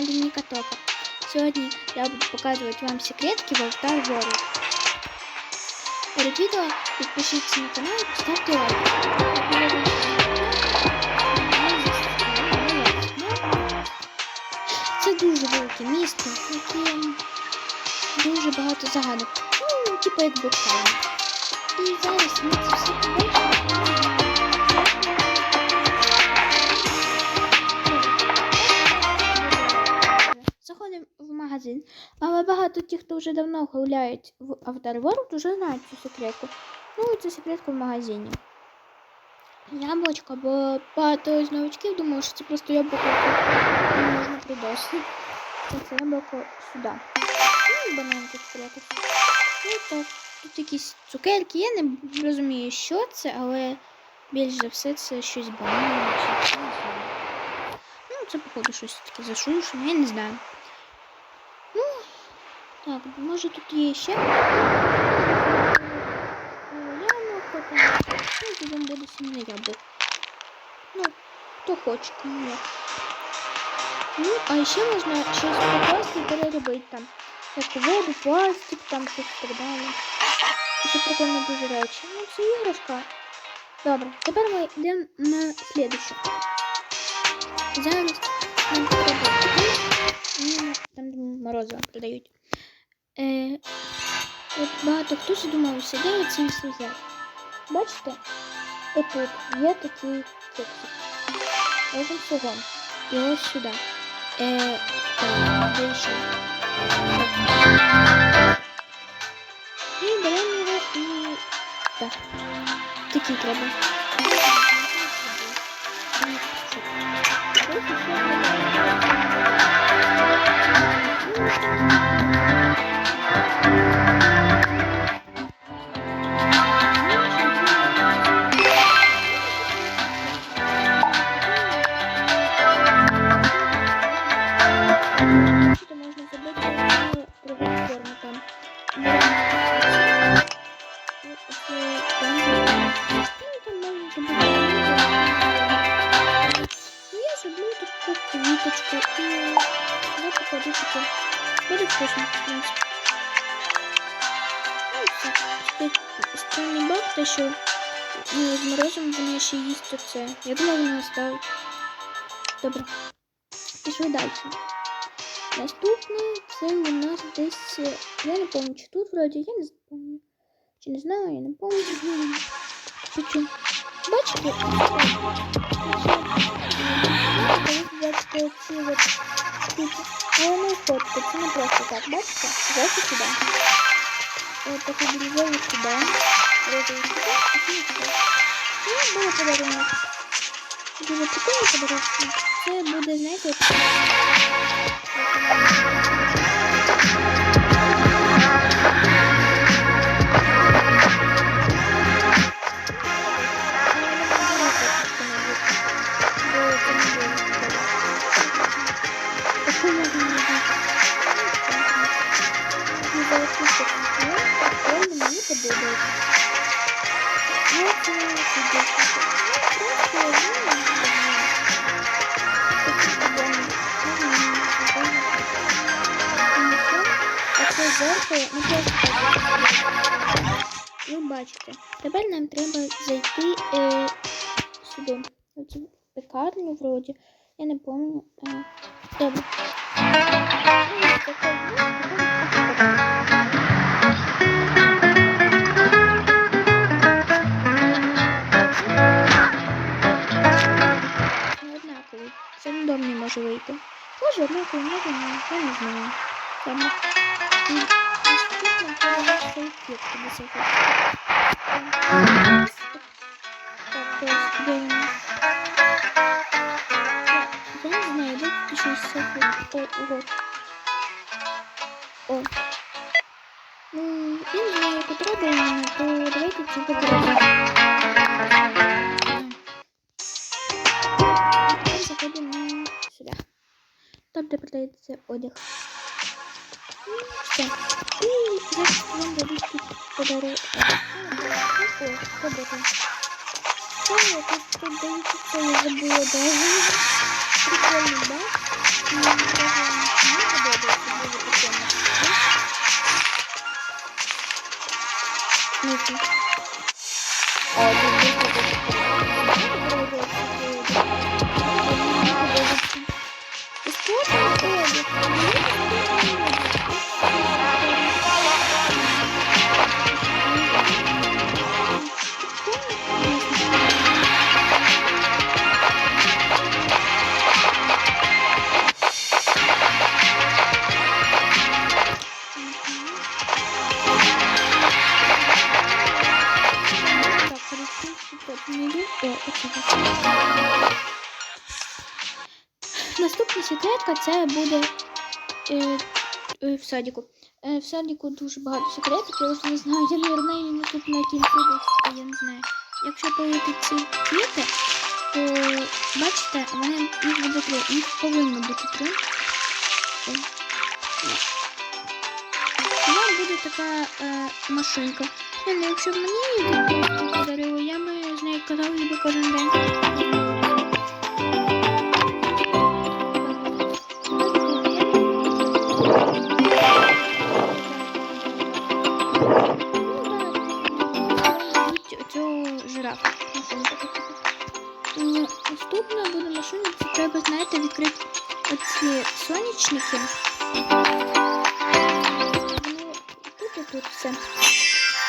каналі Ніка Тока. Сьогодні я буду показувати вам секретки в Алтар World. Перед відео підпишіться на канал і поставте лайк. Це дуже велике місто, яке дуже багато загадок. Ну, типу як Буквально. І зараз ми це все побачимо. Магазин, але багато тих, хто вже давно гуляють в Avatar World, вже знають цю секретку. Ну, і це секретка в магазині. Яблучко, бо багато з новичків думали, що це просто яблуко, не можна придосити. Це яблуко сюди. І банан тут спрятати. Ну так, тут якісь цукерки. Я не розумію, що це, але більш за все це щось банане. Ну, це, походу, щось таке зашушене, я не знаю. Ну, так, може тут є ще. Е, Яблуко там. Ну, тоді буде сильне яблуко. Ну, хто хоче, кому як. Ну, а ще можна щось покласти і переробити там. Як воду, пластик, там щось і так далі. І Це прикольно дуже речі. Ну, це іграшка. Добре, тепер ми йдемо на слідуще. Зараз нам треба піти. Ну, Там де морозиво продають. Е, от багато хто задумався, де цей сюжет. Бачите? Отут є такий кексик. Разом з цього. І ось сюди. Е, так, де ще? Так. І беремо його і... Так. Такий треба. Буде вкусно, в принципі. Ну, і все. Тепер Странний баг, те, що ну, з морозом вона ще їсть оце. Я думала, вона оставить. Добре. Пішли далі. Наступне це у нас десь. е, Я не пам'ятаю, чи тут вроді, я не пам'ятаю. Чи не знаю, я не пам'ятаю. Чуть-чуть. Бачите? Бачите, ці от штуки. Але не фотки, це не просто так, бачите? Зовсім сюди. Ось таку бірюзову сюди. Розову сюди, а цю сюди. І буде подарунок. Дуже прикольно подарунок. Це буде, знаєте, А ну. Ви бачите. Тепер нам треба зайти е, сюди. В цю пекарню вроді. Я не пам'ятаю. Е, добре. Не однаковий. Це не дом не може вийти. Може однаковий, може ні. Я не знаю. Там. І наступно треба салфетки на салфетки. Так, ось, де він? Я я не знаю, де тут ще салфетки. О, вот. О. Ну, я не знаю, яку треба іменно, то давайте цю попробуємо. Тепер заходимо сюди. Там, де продається одяг. Ну, Все. І зараз вам дадуть тут подарунок. О, подарунок. Ой, тут, тут дають, це я забула даже. Прикольно, да? Мені не подобається, дуже прикольно. Ні, Наступна секретка це буде е, е, в садіку. Е, в садіку дуже багато секретів, я вже не знаю. Я, їм тут на кінці десь, я не знаю. Якщо поїти ці квіти, то бачите, вони їх буде три. Їх повинно бути три. І вам буде така е, машинка. Якщо б мені її подарили, я би з нею казав ніби кожен день. Жирафа. М, Наступна буде машина, це треба, знаєте, відкрити оці сонячники. Вони тут і тут все.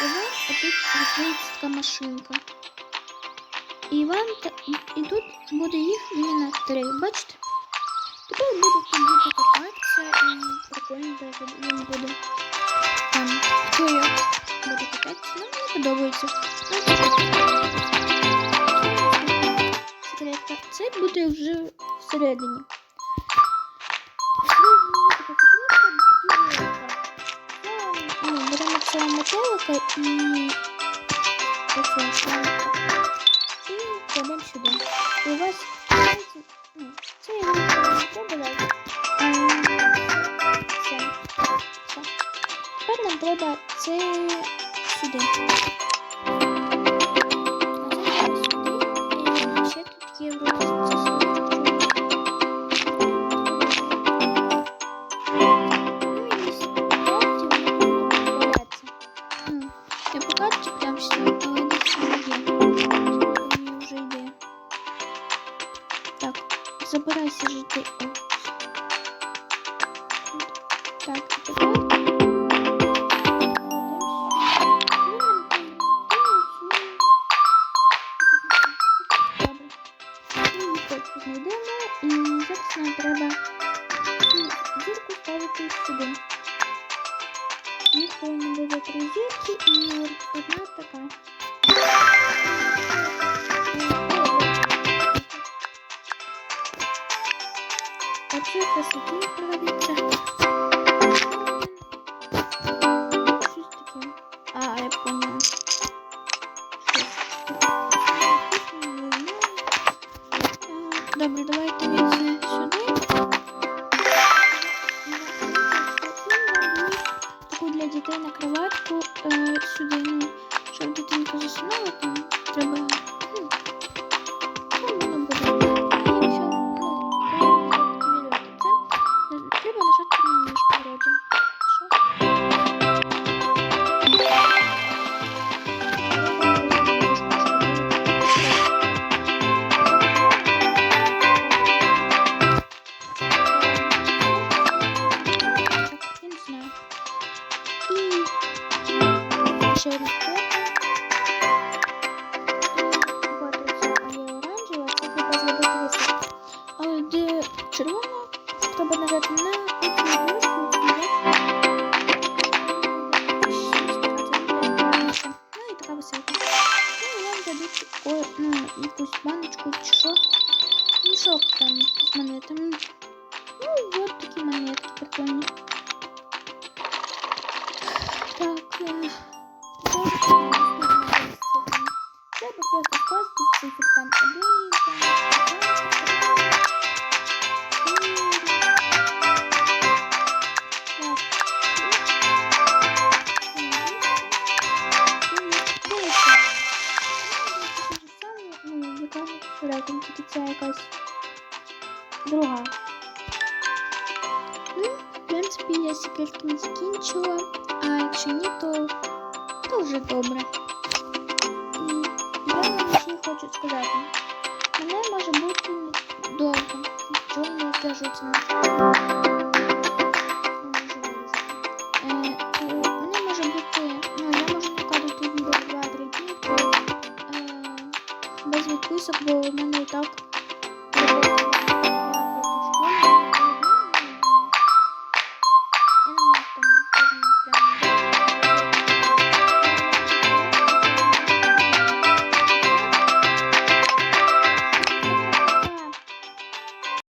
І вам отут відкриється така машинка. І вам і тут буде їх іменно три. Бачите? Тепер буде тут буде кататися і прикольно даже він буде там чую, буде кататися. Ну, мені подобається. Ну, це Секретка. Це буде вже всередині. Всередині така секретка дуже легка. Ну, беремо цього метелика і оце шарика. І кладемо сюди. І у вас знаєте, ну, це я не треба дати. А, Це. Все. Тепер нам треба це сюди. А це треба сюди. І ще тут є вроді це сюди. Ну і Їх повинно буде три зірки і одна така. Оце красоті проводиться. Щось таке. А, я поняла. Щось таке. Не знаю. Е, Добре, давайте висновок. Але де червона, треба нажати на оцю дужку Ну і така висока. Ну і вам дадуть таку, ну, якусь баночку чи що. Мішок там з монетами. Ну, вот такі монетки прикольні. Так, Треба просто вкласти цифр там один, там два, Рядом тільки ця якась друга. Ну, в принципі, я секретки не закінчила, а якщо ні, то, дуже добре. І я ще хочу сказати, мене може бути довго, нічого не кажуть нам. Е, е, ну, е, без відписок, бо в мене і так